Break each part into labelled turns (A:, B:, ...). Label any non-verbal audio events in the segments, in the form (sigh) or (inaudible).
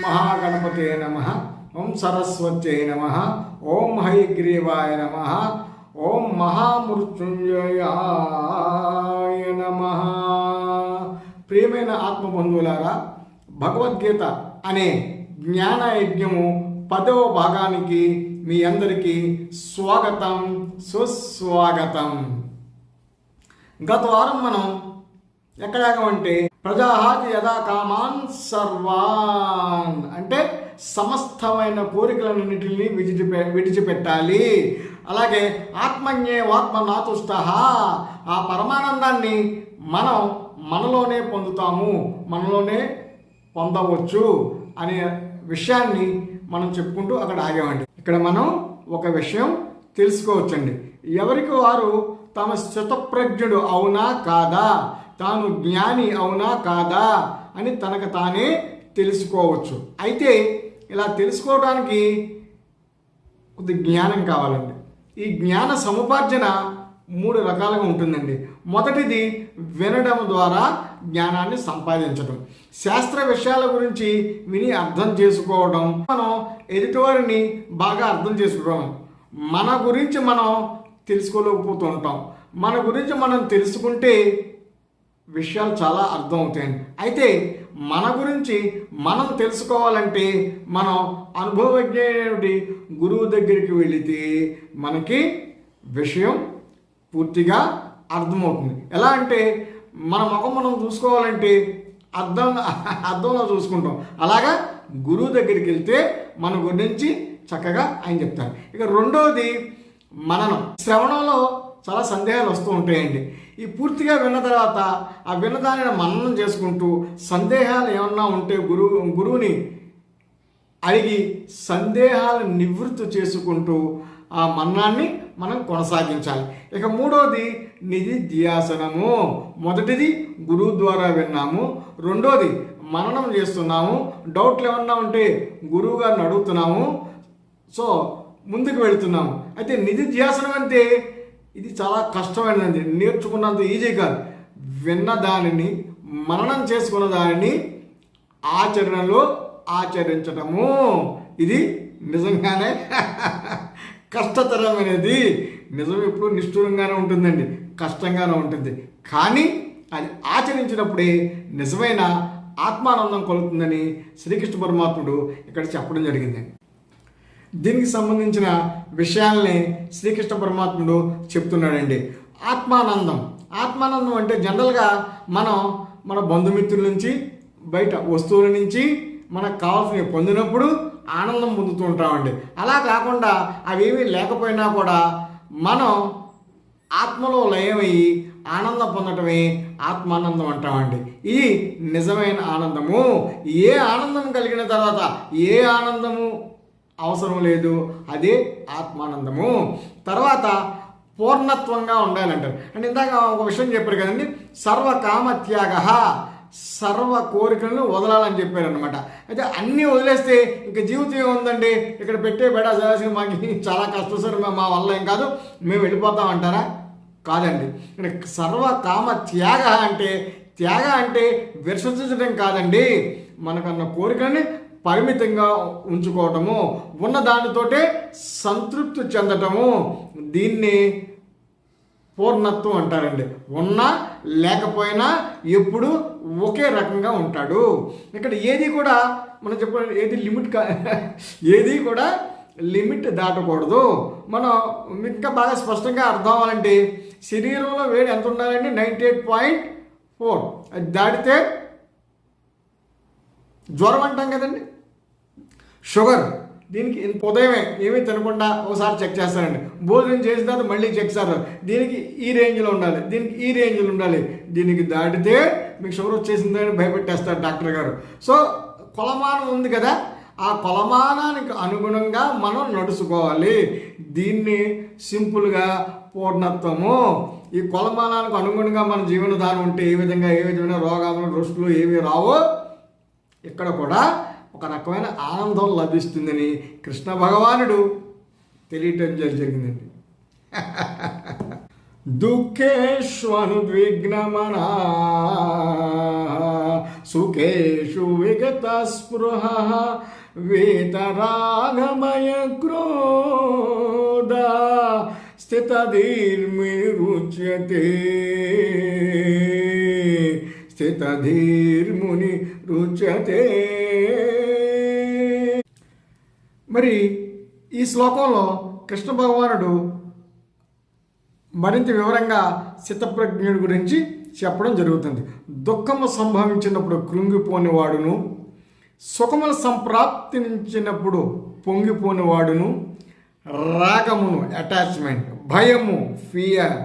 A: మహాగణపతే నమ. ఓం సరస్వత్యై నమ. ఓం హైగ్రీవాయ నమ. ఓం మహామృత్యుంజయాయ నమ. ప్రియమైన ఆత్మబంధువులారా భగవద్గీత అనే జ్ఞాన యజ్ఞము పదవ భాగానికి మీ అందరికీ స్వాగతం సుస్వాగతం. గత వారం మనం ఎక్కడాగమంటే ప్రజాహాతి యథా కామాన్ సర్వాన్. అంటే సమస్తమైన కోరికలన్నింటినీ విడిచిపె విడిచిపెట్టాలి. అలాగే ఆత్మజ్ఞే ఆత్మ నాతుష్ట ఆ పరమానందాన్ని మనం మనలోనే పొందుతాము మనలోనే పొందవచ్చు అనే విషయాన్ని మనం చెప్పుకుంటూ అక్కడ ఆగామండి. ఇక్కడ మనం ఒక విషయం తెలుసుకోవచ్చండి. ఎవరికి వారు తమ శతప్రజ్ఞుడు అవునా కాదా? తాను జ్ఞాని అవునా కాదా అని తనకు తానే తెలుసుకోవచ్చు. అయితే ఇలా తెలుసుకోవడానికి కొద్ది జ్ఞానం కావాలండి. ఈ జ్ఞాన సముపార్జన మూడు రకాలుగా ఉంటుందండి. మొదటిది వినడం ద్వారా జ్ఞానాన్ని సంపాదించడం శాస్త్ర విషయాల గురించి విని అర్థం చేసుకోవడం మనం ఎదుటివారిని బాగా అర్థం చేసుకోవడం మన గురించి మనం తెలుసుకోలేకపోతూ ఉంటాం మన గురించి మనం తెలుసుకుంటే విషయాలు చాలా అర్థమవుతాయండి అయితే మన గురించి మనం తెలుసుకోవాలంటే మనం అనుభవజ్ఞుడి గురువు దగ్గరికి వెళితే మనకి విషయం పూర్తిగా అర్థమవుతుంది. ఎలా అంటే మన ముఖం మనం చూసుకోవాలంటే అర్థం అర్థంలో చూసుకుంటాం. అలాగా గురువు దగ్గరికి వెళ్తే మన గురించి చక్కగా ఆయన చెప్తారు. ఇక రెండవది మననం. శ్రవణంలో చాలా సందేహాలు వస్తూ ఉంటాయండి. ఈ పూర్తిగా విన్న తర్వాత ఆ విన్నదానిని మననం చేసుకుంటూ సందేహాలు ఏమన్నా ఉంటే గురువు గురువుని అడిగి సందేహాలు నివృత్తి చేసుకుంటూ ఆ మన్నాన్ని మనం కొనసాగించాలి. ఇక మూడోది నిధి ధ్యాసనము. మొదటిది గురువు ద్వారా విన్నాము. రెండోది మననం చేస్తున్నాము. డౌట్లు ఏమన్నా ఉంటే గురువు గారిని అడుగుతున్నాము. సో ముందుకు వెళుతున్నాము. అయితే నిధి ధ్యాసనం అంటే ఇది చాలా కష్టమైనది. నేర్చుకున్నంత ఈజీ కాదు. విన్న దానిని మననం చేసుకున్న దానిని ఆచరణలో ఆచరించటము. ఇది నిజంగానే (laughs) కష్టతరమైనది. నిజం ఎప్పుడు నిష్ఠూరంగానే ఉంటుందండి. కష్టంగానే ఉంటుంది. కానీ అది ఆచరించినప్పుడే నిజమైన ఆత్మానందం కలుగుతుందని శ్రీకృష్ణ పరమాత్ముడు ఇక్కడ చెప్పడం జరిగింది దీనికి సంబంధించిన విషయాల్ని శ్రీకృష్ణ పరమాత్ముడు చెప్తున్నాడండి. ఆత్మానందం. ఆత్మానందం అంటే జనరల్గా మనం మన బంధుమిత్రుల నుంచి బయట వస్తువుల నుంచి మనకు కావాల్సినవి పొందినప్పుడు ఆనందం పొందుతూ ఉంటామండి. అలా కాకుండా అవేమీ లేకపోయినా కూడా మనం ఆత్మలో లయమయ్యి ఆనందం పొందటమే ఆత్మానందం అంటామండి. ఇది నిజమైన ఆనందము. ఏ ఆనందం కలిగిన తర్వాత ఏ ఆనందము అవసరం లేదు. అదే ఆత్మానందము. తర్వాత పూర్ణత్వంగా ఉండాలంటారు. అంటే ఇందాక ఒక విషయం చెప్పారు కదండి సర్వకామ త్యాగ సర్వ కోరికలను వదలాలని చెప్పారు అనమాట అయితే అన్నీ వదిలేస్తే ఇంకా జీవితం ఏముందండి? ఇక్కడ పెట్టే బెడ చేయాల్సిన మాకు చాలా కష్టం సార్ మా వల్ల ఏం కాదు. మేము వెళ్ళిపోతాం అంటారా? కాదండి. ఇక్కడ సర్వ కామ త్యాగ అంటే త్యాగ అంటే విసర్జించడం కాదండి. మనకన్న కోరికని పరిమితంగా ఉంచుకోవటము ఉన్న దానితోటే సంతృప్తి చెందటము. దీన్ని పూర్ణత్వం అంటారండి. ఉన్నా లేకపోయినా ఎప్పుడు ఒకే రకంగా ఉంటాడు. ఇక్కడ ఏది కూడా మనం చెప్ప ఏది లిమిట్ కా (laughs) ఏది కూడా లిమిట్ దాటకూడదు. మనం ఇంకా బాగా స్పష్టంగా అర్థం అవ్వాలంటే శరీరంలో వేడి ఎంత ఉండాలండి? Ninety eight point four. అది దాటితే జ్వరం అంటాం కదండి. షుగర్. దీనికి ఉదయమే ఏమీ తినకుండా ఒకసారి చెక్ చేస్తారండి. భోజనం చేసిన తర్వాత మళ్ళీ చెక్ చేస్తారు. దీనికి ఈ రేంజ్లో ఉండాలి. దీనికి ఈ రేంజ్లో ఉండాలి. దీనికి దాటితే మీకు షుగర్ వచ్చేసిందని భయపెట్టేస్తారు డాక్టర్ గారు. సో కొలమానం ఉంది కదా. ఆ కొలమానానికి అనుగుణంగా మనం నడుచుకోవాలి. దీన్ని సింపుల్గా పూర్ణత్వము. ఈ కొలమానానికి అనుగుణంగా మన జీవనధానం ఉంటే ఏ విధంగా ఏ విధమైన రోగాలు రుష్టులు ఏవి రావో ఇక్కడ కూడా ఒక రకమైన ఆనందం లభిస్తుందని కృష్ణ భగవానుడు తెలియటం జరి- జరిగిందండి. (laughs) దుఃఖేష్వనుద్విగ్నమనా సుఖేషు విగత స్పృహ వేతరాగమయ క్రోధ స్థితధీర్మిరుచ్యతే స్థితధీర్ముని రుచ్యతే మరి ఈ శ్లోకంలో కృష్ణ భగవానుడు మరింత వివరంగా చిత్తప్రజ్ఞుడి గురించి చెప్పడం జరుగుతుంది. దుఃఖము సంభవించినప్పుడు కృంగిపోనివాడును సుఖములు సంప్రాప్తించినప్పుడు పొంగిపోనివాడును రాగమును అటాచ్మెంట్ భయము ఫియర్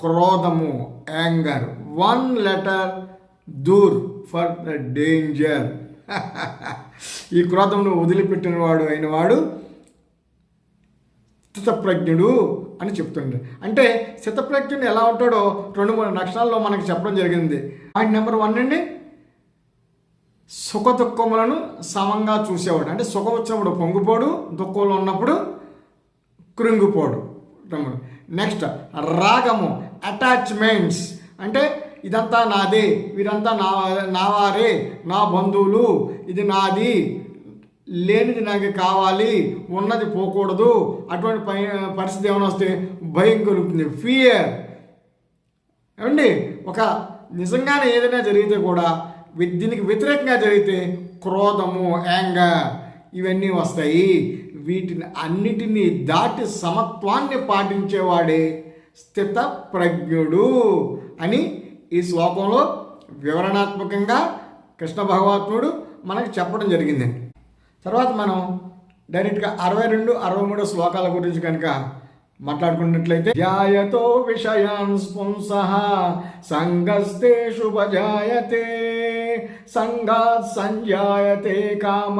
A: క్రోధము anger one letter door for the danger ఈ క్రోధమును వదిలిపెట్టిన వాడు అయిన వాడు స్థితప్రజ్ఞుడు అని చెప్తుండే. అంటే స్థితప్రజ్ఞుడు ఎలా ఉంటాడో రెండు మూడు లక్షణాల్లో మనకు చెప్పడం జరిగింది. పాయింట్ నెంబర్ వన్ అండి సుఖ దుఃఖములను సమంగా చూసేవాడు. అంటే సుఖం వచ్చినప్పుడు పొంగిపోడు దుఃఖంలో ఉన్నప్పుడు కృంగిపోడు. నెక్స్ట్ రాగము అటాచ్మెంట్స్ అంటే ఇదంతా నాదే వీరంతా నా నావారే నా బంధువులు ఇది నాది. లేనిది నాకు కావాలి ఉన్నది పోకూడదు. అటువంటి పై- పరిస్థితి ఏమైనా వస్తే భయం కలుగుతుంది. ఫియర్ ఏమండి? ఒక నిజంగానే ఏదైనా జరిగితే కూడా దీనికి వ్యతిరేకంగా జరిగితే క్రోధము యాంగర్ ఇవన్నీ వస్తాయి. వీటిని అన్నిటినీ దాటి సమత్వాన్ని పాటించేవాడే స్థిత ప్రజ్ఞుడు అని ఈ శ్లోకంలో వివరణాత్మకంగా కృష్ణ భగవాత్ముడు మనకి చెప్పడం జరిగిందండి తర్వాత మనం డైరెక్ట్గా అరవై రెండు అరవై మూడు శ్లోకాల గురించి కనుక మాట్లాడుకున్నట్లయితే జాయతో విషయాన్ స్పుంస సంగస్తే శుభజాయతే సంగాత్ సంజాయతే కామ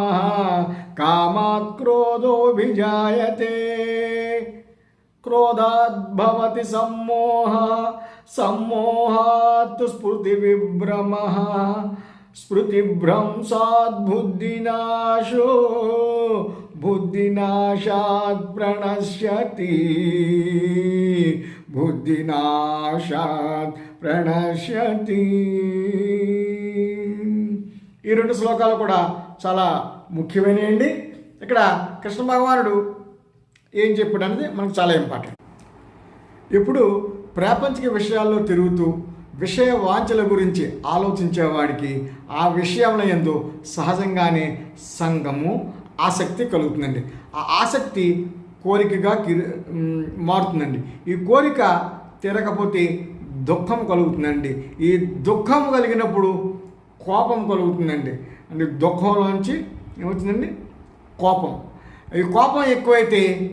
A: కామాత్ క్రోధోభిజాయతే క్రోధాద్భవతి సమ్మోహ సమ్మోహాత్ స్మృతి విభ్రమ స్మృతిభ్రంశాద్ బుద్ధినాశో బుద్ధినాశాత్ ప్రణశ్యతి బుద్ధినాశాత్ ప్రణశ్యతి. ఈ రెండు శ్లోకాలు కూడా చాలా ముఖ్యమైనవి ఇక్కడ కృష్ణ భగవానుడు ఏం చెప్పాడు అనేది మనకు చాలా ఇంపార్టెంట్. ఇప్పుడు ప్రాపంచిక విషయాల్లో తిరుగుతూ విషయ వాంఛల గురించి ఆలోచించేవాడికి ఆ విషయంలో ఎందు సహజంగానే సంఘము ఆసక్తి కలుగుతుందండి. ఆ ఆసక్తి కోరికగా కిరి మారుతుందండి. ఈ కోరిక తీరకపోతే దుఃఖం కలుగుతుందండి. ఈ దుఃఖం కలిగినప్పుడు కోపం కలుగుతుందండి. అంటే దుఃఖంలోంచి ఏమవుతుందండి కోపం. ఈ కోపం ఎక్కువైతే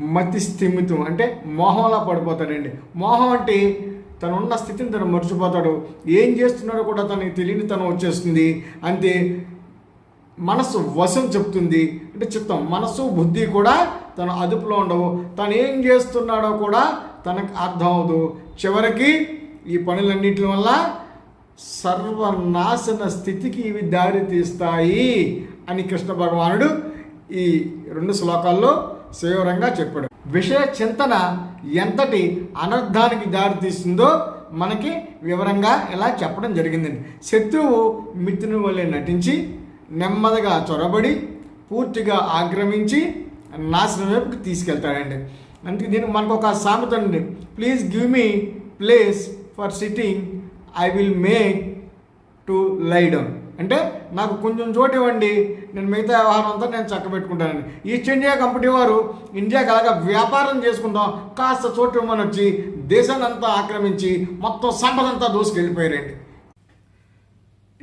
A: మతి స్థిమితం అంటే మోహంలా పడిపోతాడండి. మోహం అంటే తను ఉన్న స్థితిని తను మర్చిపోతాడు. ఏం చేస్తున్నాడో కూడా తనకి తెలియని తను వచ్చేస్తుంది. అంతే మనసు వశం చెప్తుంది. అంటే చిత్తం మనసు బుద్ధి కూడా తన అదుపులో ఉండవు. తను ఏం చేస్తున్నాడో కూడా తనకు అర్థం అవదు. చివరికి ఈ పనులన్నిటి వల్ల సర్వనాశన స్థితికి ఇవి దారి తీస్తాయి అని కృష్ణ భగవానుడు ఈ రెండు శ్లోకాల్లో సవివరంగా చెప్పాడు. విషయ చింతన ఎంతటి అనర్థానికి దారితీస్తుందో మనకి వివరంగా ఇలా చెప్పడం జరిగిందండి శత్రువు మిత్రుని వల్లే నటించి నెమ్మదిగా చొరబడి పూర్తిగా ఆక్రమించి నాశనం వైపుకి తీసుకెళ్తాడండి. అందుకే దీనికి మనకు ఒక సామెత అండి please give me place for sitting I will make to lie down అంటే నాకు కొంచెం చోటు ఇవ్వండి. నేను మిగతా వ్యవహారం అంతా నేను చక్కబెట్టుకుంటానని. ఈస్ట్ ఇండియా కంపెనీ వారు ఇండియాకి అలాగా వ్యాపారం చేసుకుందాం కాస్త చోటు ఇవ్వమని వచ్చి దేశాన్ని అంతా ఆక్రమించి మొత్తం సంపదంతా దూసుకెళ్ళిపోయారండి.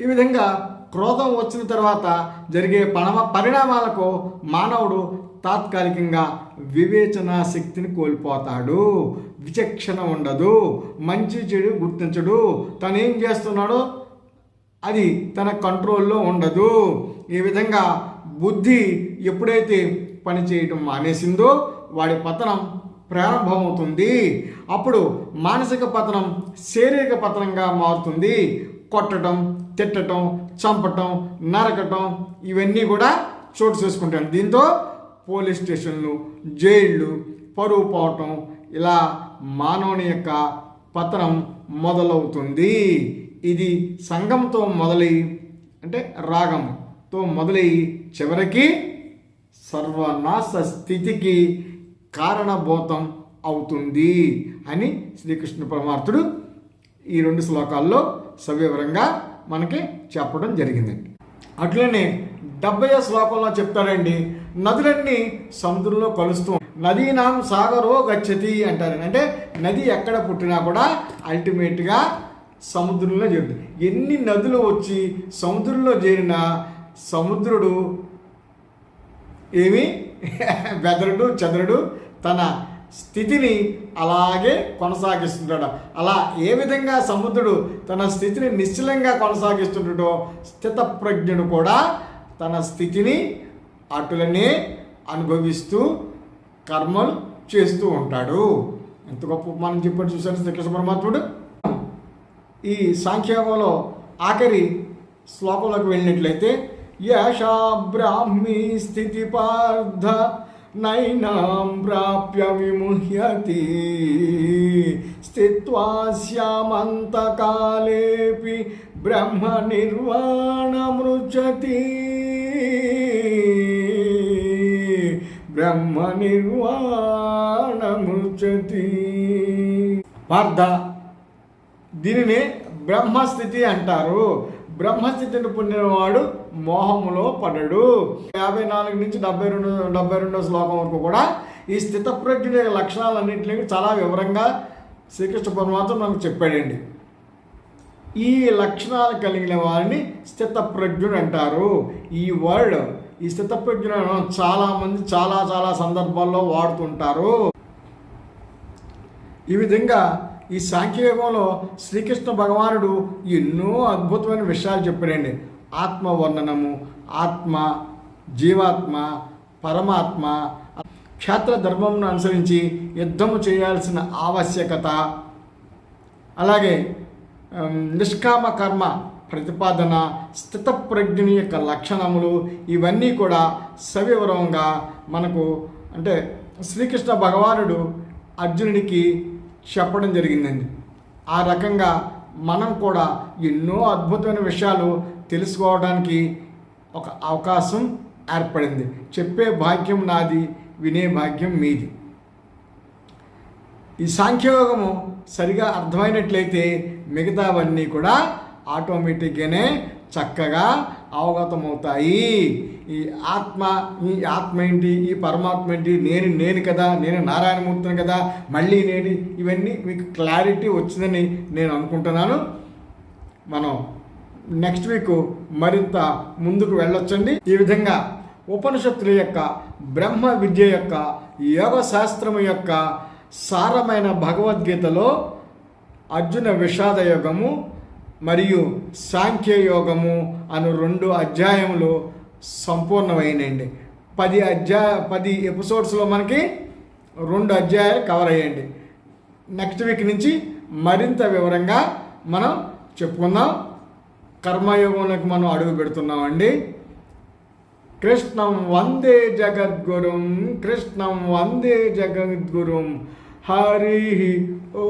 A: ఈ విధంగా క్రోధం వచ్చిన తర్వాత జరిగే పణమ పరిణామాలకు మానవుడు తాత్కాలికంగా వివేచన శక్తిని కోల్పోతాడు. విచక్షణ ఉండదు. మంచి చెడు గుర్తించడు. తను ఏం చేస్తున్నాడో అది తన కంట్రోల్లో ఉండదు. ఈ విధంగా బుద్ధి ఎప్పుడైతే పనిచేయటం మానేసిందో వాడి పతనం ప్రారంభమవుతుంది. అప్పుడు మానసిక పతనం శారీరక పతనంగా మారుతుంది. కొట్టడం తిట్టడం చంపటం నరకటం ఇవన్నీ కూడా చోటు చేసుకుంటాను దీంతో పోలీస్ స్టేషన్లు జైళ్ళు పరువు పోవటం ఇలా మానవుని యొక్క పతనం మొదలవుతుంది. ఇది సంఘంతో మొదలై అంటే రాగంతో మొదలై చివరికి సర్వనాశ స్థితికి కారణభూతం అవుతుంది అని శ్రీకృష్ణ పరమార్థుడు ఈ రెండు శ్లోకాల్లో సవివరంగా మనకి చెప్పడం జరిగిందండి అట్లనే డెబ్బై శ్లోకంలో చెప్తాడండి నదులన్నీ సముద్రంలో కలుస్తూ నదీనాం సాగరో గచ్చతి అంటారు. అంటే నది ఎక్కడ పుట్టినా కూడా అల్టిమేట్గా సముద్రంలో చేరుతుంది. ఎన్ని నదులు వచ్చి సముద్రంలో చేరినా సముద్రుడు ఏమి? (laughs) బెదరుడు చంద్రుడు తన స్థితిని అలాగే కొనసాగిస్తుంటాడు. అలా ఏ విధంగా సముద్రుడు తన స్థితిని నిశ్చలంగా కొనసాగిస్తుంటాడో స్థితప్రజ్ఞుడు కూడా తన స్థితిని అటులనే అనుభవిస్తూ కర్మలు చేస్తూ ఉంటాడు. ఎంత గొప్ప మనం చెప్పాడు చూశాను శ్రీకృష్ణ పరమాత్ముడు? ఈ సాంఖ్యాగంలో ఆఖరి శ్లోకంలోకి వెళ్ళినట్లయితే యశా బ్రాహ్మీ స్థితి పార్థ నైనాం ప్రాప్య విముహ్యతి. స్థిత్వా శ్యామంతకాలేపి బ్రహ్మ నిర్వాణమృచతి బ్రహ్మ నిర్వాణమృచతి పార్థ దీనిని బ్రహ్మస్థితి అంటారు. బ్రహ్మస్థితిని పొందినవాడు మోహములో పడడు. యాభై నాలుగు నుంచి డెబ్బై రెండు డెబ్బై రెండో శ్లోకం వరకు కూడా ఈ స్థితప్రజ్ఞ లక్షణాలన్నింటినీ చాలా వివరంగా శ్రీకృష్ణ పరమాత్మ మనకు చెప్పాడండి. ఈ లక్షణాలు కలిగిన వారిని స్థితప్రజ్ఞుడు అంటారు. ఈ వర్డ్ ఈ స్థితప్రజ్ఞులను చాలామంది చాలా చాలా సందర్భాల్లో వాడుతుంటారు. ఈ విధంగా ఈ సాంఖ్యయోగంలో శ్రీకృష్ణ భగవానుడు ఎన్నో అద్భుతమైన విషయాలు చెప్పాడండి ఆత్మ వర్ణనము ఆత్మ జీవాత్మ పరమాత్మ క్షేత్ర ధర్మమును అనుసరించి యుద్ధము చేయాల్సిన ఆవశ్యకత అలాగే నిష్కామ కర్మ ప్రతిపాదన స్థితప్రజ్ఞని యొక్క లక్షణములు ఇవన్నీ కూడా సవివరంగా మనకు అంటే శ్రీకృష్ణ భగవానుడు అర్జునుడికి చెప్పడం జరిగిందండి. ఆ రకంగా మనం కూడా ఎన్నో అద్భుతమైన విషయాలు తెలుసుకోవడానికి ఒక అవకాశం ఏర్పడింది. చెప్పే భాగ్యం నాది వినే భాగ్యం మీది. ఈ సాంఖ్యయోగము సరిగా అర్థమైనట్లయితే మిగతావన్నీ కూడా ఆటోమేటిక్గానే చక్కగా అవగతమవుతాయి. ఈ ఆత్మ ఈ ఆత్మ ఏంటి ఈ పరమాత్మ ఏంటి నేను నేను కదా నేను నారాయణమూర్తిని కదా మళ్ళీ నేను ఇవన్నీ మీకు క్లారిటీ వచ్చిందని నేను అనుకుంటున్నాను. మనం నెక్స్ట్ వీక్ మరింత ముందుకు వెళ్ళొచ్చండి. ఈ విధంగా ఉపనిషత్తుల యొక్క బ్రహ్మ విద్య యొక్క యోగ శాస్త్రము యొక్క సారమైన భగవద్గీతలో అర్జున విషాద యోగము మరియు సాంఖ్య యోగము అను రెండు అధ్యాయములు సంపూర్ణమైనండి పది అధ్యాయ పది ఎపిసోడ్స్లో మనకి రెండు అధ్యాయాలు కవర్ అయ్యండి నెక్స్ట్ వీక్ నుంచి మరింత వివరంగా మనం చెప్పుకుందాం. కర్మయోగంలోకి మనం అడుగు పెడుతున్నామండి. కృష్ణం వందే జగద్గురుం కృష్ణం వందే జగద్గురుం. హరి ఓ.